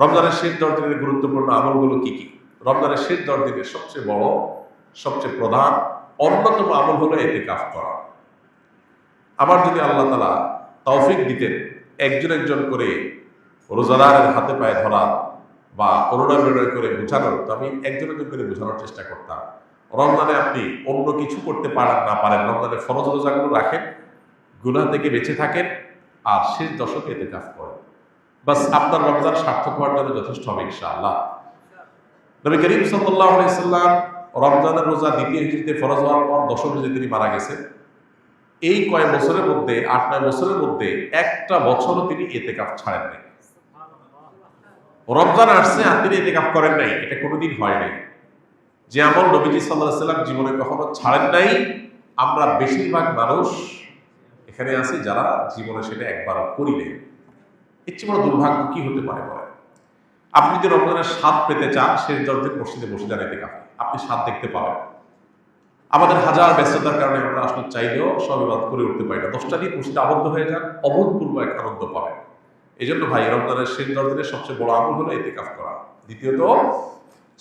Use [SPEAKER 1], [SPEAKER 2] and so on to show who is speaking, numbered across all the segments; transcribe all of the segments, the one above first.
[SPEAKER 1] রমজানের শেষ দশ দিনের গুরুত্বপূর্ণ আমলগুলো কি কি? রমজানের শেষ দশ দিনের সবচেয়ে বড়, সবচেয়ে প্রধান, অন্যতম আমল হলো এতে কাজ করা। আমার যদি আল্লাহ তালা তৌফিক দিতেন, একজন একজন করে রোজাদারের হাতে পায়ে ধরা বা অনুনয় বিনয় করে বোঝানোর, তো আমি একজন একজন করে বোঝানোর চেষ্টা করতাম। রমজানে আপনি অন্য কিছু করতে পারেন না পারেন রমজানে ফরজ রোজাগুলো রাখেন, গুনাহ থেকে বেঁচে থাকেন, আর শেষ দশকে এতে কাজ করেন। বাস আপনার রমজান সার্থক হওয়ার জন্য যথেষ্ট হবে, ইনশাআল্লাহ। নবী করিম সাল্লাহ আলাইসাল্লাম রমজানের রোজা দ্বিতীয় হিজড়িতে ফরজ হওয়ার পর দশম হিজড়ি তিনি মারা গেছেন এই কয়েক বছরের মধ্যে, আট, নয় বছরের মধ্যে একটা বছরও তিনি এতে কাপ ছাড়েন নাই। রমজান আসছে আর তিনি এতে কাপ করেন নাই, এটা কোনোদিন হয় নাই। যে আমল নবীজি সাল্লাহ সাল্লাম জীবনে কখনো ছাড়েন নাই, আমরা বেশিরভাগ মানুষ এখানে আছি যারা জীবনে সেটা একবারও করি নাই। এর চেয়ে বড় দুর্ভাগ্য কি হতে পারে বলে আপনি যদি রমজানের স্বাদ পেতে চান শেষ দরজে মসজিদে বসে যান এতে আপনি স্বাদ দেখতে পাবেন। আমাদের হাজার ব্যস্ততার কারণে আমরা আসলে চাইলেও সব ইবাদ করে উঠতে পারি না। দশটা দিন মসজিদে আবদ্ধ হয়ে যান, অভূতপূর্ব এক আনন্দ পাবেন। এই জন্য ভাই, রমজানের শেষ দশ দিনের সবচেয়ে বড় আমল হলো এতে কাজ করা। দ্বিতীয়ত,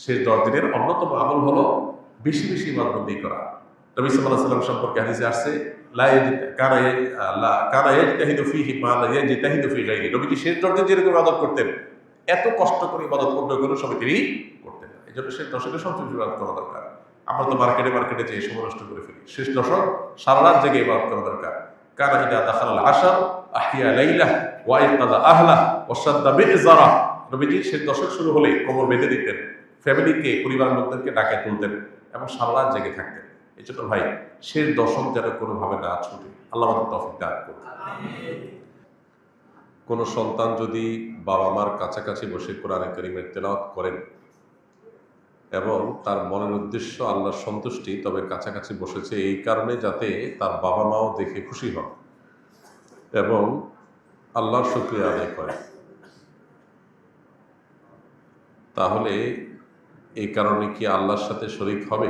[SPEAKER 1] শেষ দশ দিনের অন্যতম আমল হলো বেশি বেশি ইবাদবন্দি করা। সাল্লাল্লাহু আলাইহি সাল্লাম সম্পর্কে হাদিসে আসছে নবীজি শেষ দশদিন যেরকম ইবাদত করতেন, এত কষ্ট করে ইবাদত অন্য কোনো সময় তিনি করতেন। এই জন্য শেষ দশকে বেশি ইবাদত করা দরকার। আমরা তো মার্কেটে মার্কেটে যে সময় নষ্ট করে ফেলি। শেষ দশক সারা রাত জেগে ইবাদত করা দরকার। কানা ইদা দাখাল আশার আহিয়া লাইলা, ওয়া ইকাদা আহলা, ওয়া সাদ্দা বিইজারা নবীজি শেষ দশক শুরু হলে কোমর বেঁধে দিতেন। ফ্যামিলিকে পরিবার লোকদেরকে ডাকে তুলতেন এবং সারা রাত জেগে থাকতেন। এই ভাই, শেষ দশক যেন কোনোভাবে না ছুটে, আল্লাহ আমাদের তফিক দান করুন। কোনো সন্তান যদি বাবা মার কাছাকাছি বসে কোরআনে করিমের তেলাওয়াত করেন এবং তার মনের উদ্দেশ্য আল্লাহর সন্তুষ্টি, তবে কাছাকাছি বসেছে, এই কারণে যাতে তার বাবা মাও দেখে খুশি হন এবং আল্লাহর শুক্রিয়া আদায় করে। তাহলে এই কারণে কি আল্লাহর সাথে শরিক হবে?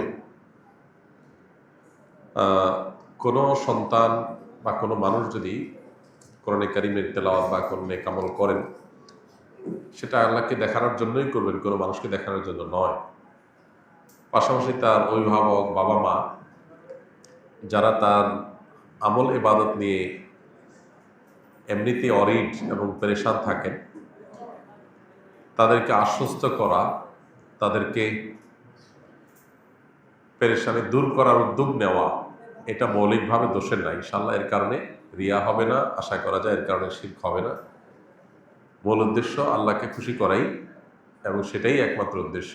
[SPEAKER 1] কোনো সন্তান বা কোনো মানুষ যদি কোরআনে কারিমের তেলাওয়াত বা কোনো কামল করেন, সেটা আল্লাহকে দেখানোর জন্যই করবেন, কোনো মানুষকে দেখানোর জন্য নয়। পাশাপাশি তার অভিভাবক বাবা মা, যারা তার আমল ইবাদত নিয়ে এমনিতে অরিড এবং পেরেশান থাকেন, তাদেরকে আশ্বস্ত করা, তাদেরকে পেরেশানি দূর করার উদ্যোগ নেওয়া এটা মৌলিকভাবে দোষের না ইনশাল্লাহ এর কারণে রিয়া হবে না, আশা করা যায় এর কারণে শির্ক হবে না। মূল উদ্দেশ্য আল্লাহকে খুশি করাই এবং সেটাই একমাত্র উদ্দেশ্য।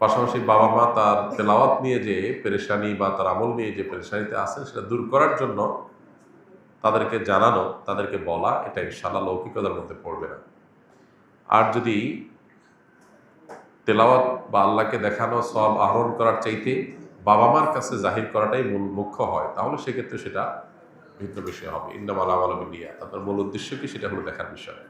[SPEAKER 1] পাশাপাশি বাবা মা তার তেলাওয়াত নিয়ে যে পেরেশানি বা তার আমল নিয়ে যে পেরেশানিতে আছেন, সেটা দূর করার জন্য তাদেরকে জানানো, তাদেরকে বলা, এটা ইনশাল্লাহ লৌকিকতার মধ্যে পড়বে না। আর যদি তেলাওয়াত বা আল্লাহকে দেখানো সব আহরণ করার চাইতে বাবা মার কাছে জাহির করাটাই মূল মুখ্য হয়, তাহলে সেক্ষেত্রে সেটা ভিন্ন বিষয় হবে। ইন্দামাল আমল মিডিয়া আপনার মূল উদ্দেশ্য কি সেটা হলো দেখার বিষয়।